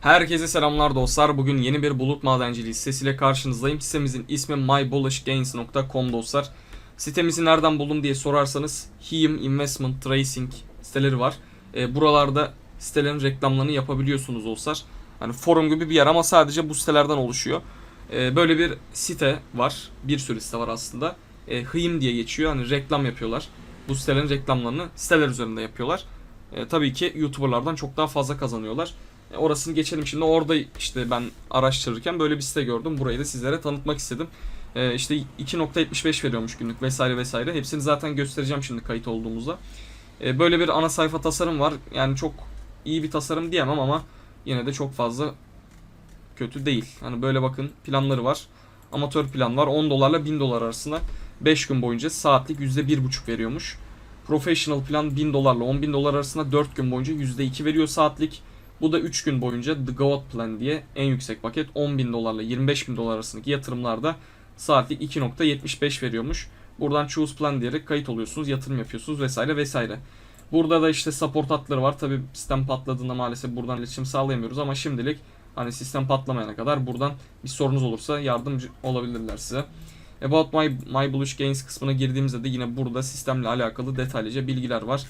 Herkese selamlar dostlar. Bugün yeni bir bulut madenciliği sitesiyle karşınızdayım. Sitemizin ismi mybullishgains.com dostlar. Sitemizi nereden buldum diye sorarsanız Him Investment Tracing siteleri var. E, buralarda sitelerin reklamlarını yapabiliyorsunuz dostlar. Hani forum gibi bir yer ama sadece bu sitelerden oluşuyor. E, böyle bir site var. Bir sürü site var aslında. E, Him diye geçiyor. Hani reklam yapıyorlar. Bu sitelerin reklamlarını siteler üzerinde yapıyorlar. E, tabii ki YouTuber'lardan çok daha fazla kazanıyorlar. E, orasını geçelim şimdi. Orada işte ben araştırırken böyle bir site gördüm. Burayı da sizlere tanıtmak istedim. E, işte 2.75 veriyormuş günlük vesaire vesaire. Hepsini zaten göstereceğim şimdi kayıt olduğumuzda. E, böyle bir ana sayfa tasarım var. Yani çok iyi bir tasarım diyemem ama yine de çok fazla kötü değil. Hani böyle bakın planları var. Amatör plan var. 10 dolarla 1000 dolar arasında 5 gün boyunca saatlik %1.5 veriyormuş. Professional plan 1000 dolarla 10 bin dolar arasında 4 gün boyunca %2 veriyor saatlik. Bu da 3 gün boyunca The God Plan diye en yüksek paket 10 bin dolarla 25 bin dolar arasındaki yatırımlarda saatlik 2.75 veriyormuş. Buradan Choose Plan diyerek kayıt oluyorsunuz, yatırım yapıyorsunuz vesaire vesaire. Burada da işte support hatları var. Tabi sistem patladığında maalesef buradan iletişim sağlayamıyoruz ama şimdilik hani sistem patlamayana kadar buradan bir sorunuz olursa yardımcı olabilirler size. About My, My Bluish Gains kısmına girdiğimizde de yine burada sistemle alakalı detaylıca bilgiler var.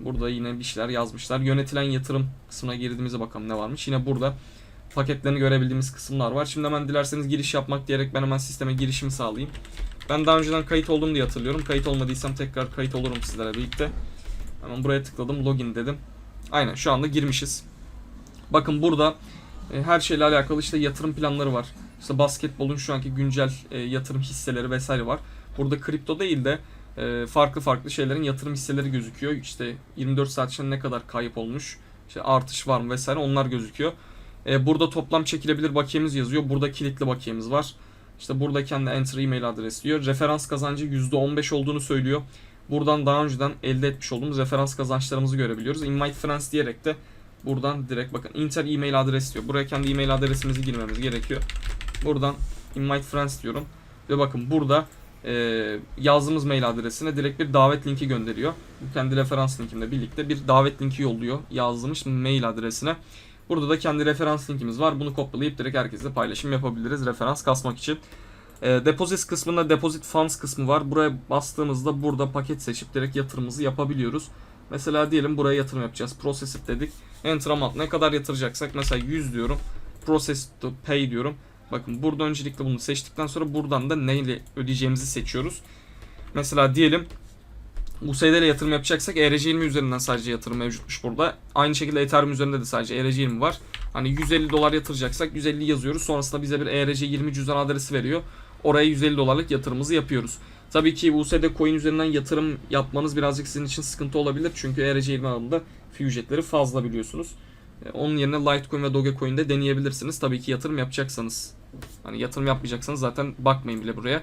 Burada yine bir şeyler yazmışlar. Yönetilen yatırım kısmına girdiğimizde bakalım ne varmış. Yine burada paketlerini görebildiğimiz kısımlar var. Şimdi hemen dilerseniz giriş yapmak diyerek ben hemen sisteme girişimi sağlayayım. Ben daha önceden kayıt oldum diye hatırlıyorum. Kayıt olmadıysam tekrar kayıt olurum sizlerle birlikte. Hemen buraya tıkladım. Login dedim. Aynen şu anda girmişiz. Bakın burada e, her şeyle alakalı işte yatırım planları var. İşte basketbolun şu anki güncel e, yatırım hisseleri vesaire var. Burada kripto değil de farklı farklı şeylerin yatırım hisseleri gözüküyor. İşte 24 saat içinde ne kadar kayıp olmuş, işte artış var mı vesaire onlar gözüküyor. E, burada toplam çekilebilir bakiyemiz yazıyor. Burada kilitli bakiyemiz var. İşte burada kendi enter email adresi diyor. Referans kazancı %15 olduğunu söylüyor. Buradan daha önceden elde etmiş olduğumuz referans kazançlarımızı görebiliyoruz. Invite friends diyerek de buradan direkt bakın enter email adresi diyor. Buraya kendi email adresimizi girmemiz gerekiyor. Buradan invite friends diyorum. Ve bakın burada e, yazdığımız mail adresine direkt bir davet linki gönderiyor. Kendi referans linkimle birlikte bir davet linki yolluyor yazdığımız mail adresine. Burada da kendi referans linkimiz var. Bunu kopyalayıp direkt herkesle paylaşım yapabiliriz referans kasmak için. E, deposits kısmında deposit funds kısmı var. Buraya bastığımızda burada paket seçip direkt yatırımımızı yapabiliyoruz. Mesela diyelim buraya yatırım yapacağız. Process dedik. Enter amount ne kadar yatıracaksak mesela 100 diyorum. Process to pay diyorum. Bakın burada öncelikle bunu seçtikten sonra buradan da neyle ödeyeceğimizi seçiyoruz. Mesela diyelim USD ile yatırım yapacaksak ERC20 üzerinden sadece yatırım mevcutmuş burada. Aynı şekilde Ethereum üzerinde de sadece ERC20 var. Hani 150 dolar yatıracaksak 150 yazıyoruz. Sonrasında bize bir ERC20 cüzdan adresi veriyor. Oraya 150 dolarlık yatırımımızı yapıyoruz. Tabii ki USD coin üzerinden yatırım yapmanız birazcık sizin için sıkıntı olabilir. Çünkü ERC20 alanında fee ücretleri fazla biliyorsunuz. E, Onun yerine Litecoin ve Dogecoin'de deneyebilirsiniz. Tabii ki yatırım yapacaksanız. Hani yatırım yapmayacaksanız zaten bakmayın bile buraya.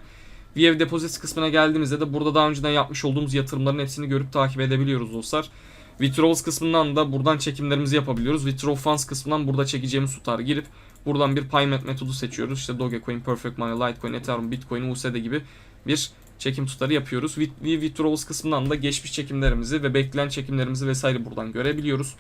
VF Deposits kısmına geldiğimizde de burada daha önceden yapmış olduğumuz yatırımların hepsini görüp takip edebiliyoruz dostlar. Withdrawals kısmından da buradan çekimlerimizi yapabiliyoruz. Withdraw Funds kısmından burada çekeceğimiz tutarı girip buradan bir payment metodu seçiyoruz. İşte Dogecoin, Perfect Money, Litecoin, Ethereum, Bitcoin, USD gibi bir çekim tutarı yapıyoruz. Withdrawals kısmından da geçmiş çekimlerimizi ve bekleyen çekimlerimizi vesaire buradan görebiliyoruz.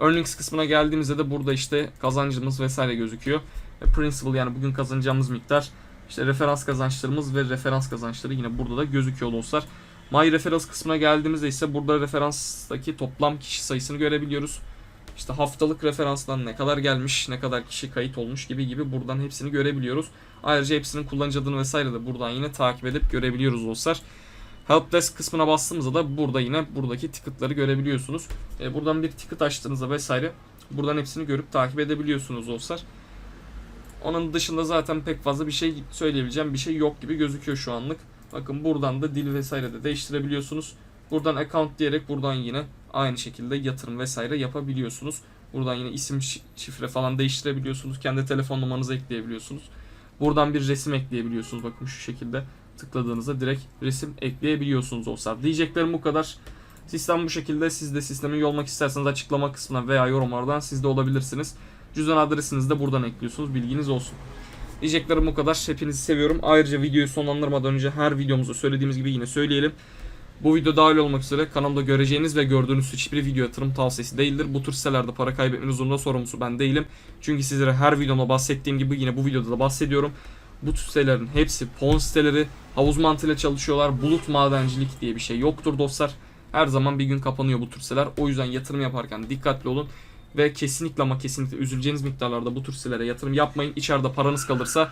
Earnings kısmına geldiğimizde de burada işte kazancımız vesaire gözüküyor. E, Principal yani bugün kazanacağımız miktar işte referans kazançlarımız ve referans kazançları yine burada da gözüküyor dostlar. My Reference kısmına geldiğimizde ise burada referanstaki toplam kişi sayısını görebiliyoruz. İşte haftalık referanstan ne kadar gelmiş, ne kadar kişi kayıt olmuş gibi gibi buradan hepsini görebiliyoruz. Ayrıca hepsinin kullanıcı adını vesaire de buradan yine takip edip görebiliyoruz dostlar. Helpdesk kısmına bastığımızda da burada yine buradaki ticket'ları görebiliyorsunuz. E, buradan bir ticket açtığınızda vesaire buradan hepsini görüp takip edebiliyorsunuz dostlar. Onun dışında zaten pek fazla bir şey söyleyebileceğim bir şey yok gibi gözüküyor şu anlık. Bakın buradan da dil vesaire de değiştirebiliyorsunuz. Buradan account diyerek buradan yine aynı şekilde yatırım vesaire yapabiliyorsunuz. Buradan yine isim şi- şifre falan değiştirebiliyorsunuz. Kendi telefon numaranızı ekleyebiliyorsunuz. Buradan bir resim ekleyebiliyorsunuz. Bakın şu şekilde tıkladığınızda direkt resim ekleyebiliyorsunuz dostlar. Diyeceklerim bu kadar. Sistem bu şekilde. Siz de sistemi yolmak isterseniz açıklama kısmına veya yorumlardan siz de olabilirsiniz. Cüzdan adresinizi de buradan ekliyorsunuz. Bilginiz olsun. Diyeceklerim bu kadar. Hepinizi seviyorum. Ayrıca videoyu sonlandırmadan önce her videomuzda söylediğimiz gibi yine söyleyelim. Bu video dahil olmak üzere kanalda göreceğiniz ve gördüğünüz hiçbir video yatırım tavsiyesi değildir. Bu tür sitelerde para kaybetmenin zorunda sorumlusu ben değilim. Çünkü sizlere her videomda bahsettiğim gibi yine bu videoda da bahsediyorum. Bu sitelerin hepsi fon siteleri, havuz mantığıyla çalışıyorlar. Bulut madencilik diye bir şey yoktur dostlar. Her zaman bir gün kapanıyor bu tür siteler. O yüzden yatırım yaparken dikkatli olun. Ve kesinlikle ama kesinlikle üzüleceğiniz miktarlarda bu tür sitelere yatırım yapmayın. İçeride paranız kalırsa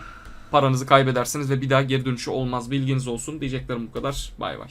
paranızı kaybedersiniz ve bir daha geri dönüşü olmaz. Bilginiz olsun. Diyeceklerim bu kadar. Bay bay.